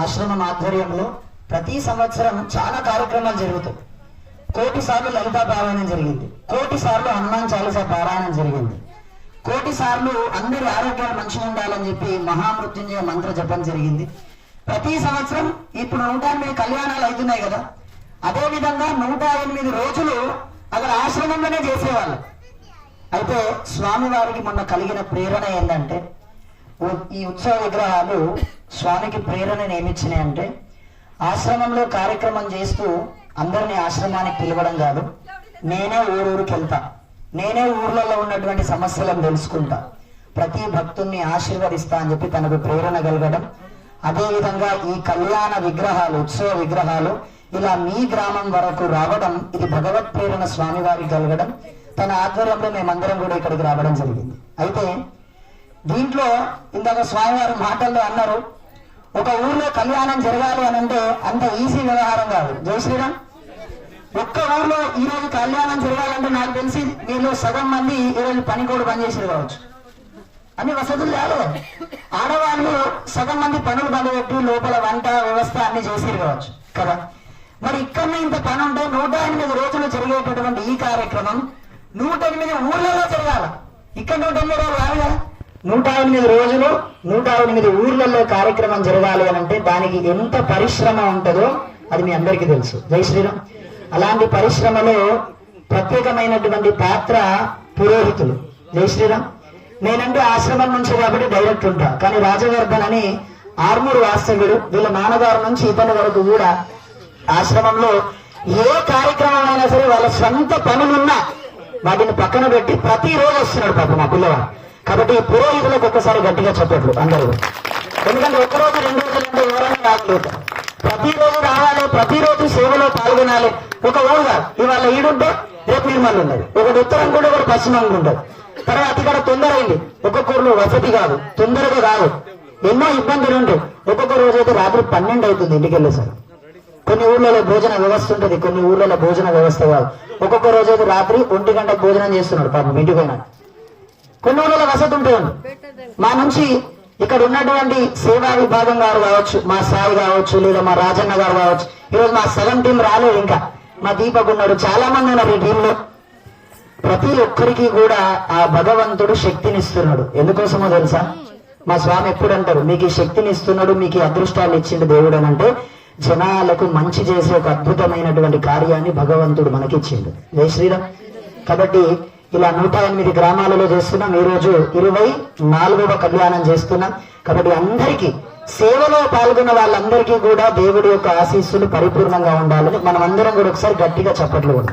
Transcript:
ఆశ్రమం ఆధ్వర్యంలో ప్రతి సంవత్సరం చాలా కార్యక్రమాలు జరుగుతాయి. కోటి సార్లు లలితా పారాయణం జరిగింది. కోటి సార్లు హనుమాన్ చాలీస పారాయణం జరిగింది. కోటి సార్లు అందరి ఆరోగ్యాలు మంచిగా ఉండాలని చెప్పి మహామృత్యుంజయ మంత్ర జపం జరిగింది. ప్రతి సంవత్సరం ఇప్పుడు నూట ఎనిమిది కళ్యాణాలు అవుతున్నాయి కదా. అదే విధంగా నూట ఎనిమిది రోజులు అక్కడ ఆశ్రమంలోనే చేసేవాళ్ళు. అయితే స్వామివారికి మొన్న కలిగిన ప్రేరణ ఏంటంటే ఈ ఉత్సవ విగ్రహాలు స్వామికి ప్రేరణను ఏమిచ్చినాయి అంటే ఆశ్రమంలో కార్యక్రమం చేస్తూ అందరినీ ఆశ్రమానికి పిలవడం కాదు. నేనే ఊరూరికి వెళ్తా. నేనే ఊర్లలో ఉన్నటువంటి సమస్యలను తెలుసుకుంటా. ప్రతి భక్తుల్ని ఆశీర్వదిస్తా అని చెప్పి తనకు ప్రేరణ కలగడం. అదే విధంగా ఈ కళ్యాణ విగ్రహాలు ఉత్సవ విగ్రహాలు ఇలా మీ గ్రామం వరకు రావడం ఇది భగవత్ ప్రేరణ స్వామివారికి కలగడం తన ఆధ్వర్యంలో మేమందరం కూడా ఇక్కడికి రావడం జరిగింది. అయితే దీంట్లో ఇందాక స్వామివారి మాటల్లో అన్నారు ఒక ఊర్లో కళ్యాణం జరగాలి అని అంటే అంత ఈజీ వ్యవహారం కాదు. జై శ్రీరామ్. ఒక్క ఊర్లో ఈ రోజు కళ్యాణం జరగాలంటే నాకు తెలిసి మీలో సగం మంది ఈ రోజు పని కూడా పనిచేసేది కావచ్చు. అన్ని వసతులు లేదు ఆడవాళ్ళు సగం మంది పనులు బందపెట్టి లోపల వంట వ్యవస్థ అన్ని చేసేది కావచ్చు కదా? మరి ఇక్కడనే ఇంత పని ఉంటే నూట ఎనిమిది రోజులు జరిగేటటువంటి ఈ కార్యక్రమం నూట ఎనిమిది ఊర్లలో జరగాల. ఇక్కడ నూట ఎనిమిది రోజులు కాదు కదా? నూట ఎనిమిది రోజులు నూట ఎనిమిది ఊర్లలో కార్యక్రమం జరగాలి అని అంటే దానికి ఎంత పరిశ్రమ ఉంటుందో అది మీ అందరికీ తెలుసు. జై శ్రీరామ్. అలాంటి పరిశ్రమలో ప్రత్యేకమైనటువంటి పాత్ర పురోహితులు. జై శ్రీరామ్. నేనంటే ఆశ్రమం నుంచి కాబట్టి డైరెక్ట్ ఉంటా. కానీ రాజవర్ధన్ అని ఆర్మూరు వాస్తవ్యుడు వీళ్ళ నాన్నగారు నుంచి ఇతని వరకు కూడా ఆశ్రమంలో ఏ కార్యక్రమం అయినా సరే వాళ్ళ సొంత పనులున్నా వాటిని పక్కన పెట్టి ప్రతిరోజు వస్తున్నాడు పాప మా పిల్లవాడు. కాబట్టి ఈ పురోహితులకు ఒక్కసారి గట్టిగా చెప్పట్లు అందరూ. ఎందుకంటే ఒక్క రోజు రెండు రోజులు అంటే ఎవరైనా రాగలుగుతారు ప్రతిరోజు రావాలి ప్రతిరోజు సేవలో పాల్గొనాలి. ఒక ఊరుగా ఇవాళ ఈడుంటే రేపు నిర్మల్ ఉన్నది. ఒకటి ఉత్తరం కూడా ఒకటి పశ్చిమంగా ఉంటుంది తర్వాత ఇక్కడ తొందర అయింది ఒక్కొక్క ఊర్లో వసతి కాదు. తొందరగా కాదు. ఎన్నో ఇబ్బందులు ఉంటాయి ఒక్కొక్క రోజు అయితే రాత్రి పన్నెండు అవుతుంది ఇంటికి వెళ్ళేసరికి. కొన్ని ఊర్లలో భోజన వ్యవస్థ ఉంటుంది. కొన్ని ఊర్లలో భోజన వ్యవస్థ కాదు. ఒక్కొక్క రోజు అయితే రాత్రి ఒంటి గంట భోజనం చేస్తున్నాడు పాపం ఇంటికి కొన్ని ఊర్లలో వసతి ఉంటుంది మా నుంచి ఇక్కడ ఉన్నటువంటి సేవా విభాగం గారు కావచ్చు మా సాయి కావచ్చు లేదా మా రాజన్న గారు కావచ్చు ఈరోజు మా సగం టీం రాలేదు ఇంకా. మా దీపక్ ఉన్నారు. చాలా మంది ఉన్నారు ఈ టీంలో. ప్రతి ఒక్కరికి కూడా ఆ భగవంతుడు శక్తినిస్తున్నాడు. ఎందుకోసమో తెలుసా? మా స్వామి ఎప్పుడు అంటారు మీకు ఈ శక్తిని ఇస్తున్నాడు మీకు ఈ అదృష్టాలు ఇచ్చిండు దేవుడు అని అంటే జనాలకు మంచి చేసే ఒక అద్భుతమైనటువంటి కార్యాన్ని భగవంతుడు మనకిచ్చిండు. జై శ్రీరామ్. కాబట్టి ఇలా నూట ఎనిమిది గ్రామాలలో చేస్తున్నాం. ఈ రోజు ఇరవై నాలుగవ కళ్యాణం చేస్తున్నాం. కాబట్టి అందరికీ సేవలో పాల్గొన్న వాళ్ళందరికీ కూడా దేవుడి యొక్క ఆశీస్సులు పరిపూర్ణంగా ఉండాలని మనం అందరం కూడా ఒకసారి గట్టిగా చప్పట్లు కూడా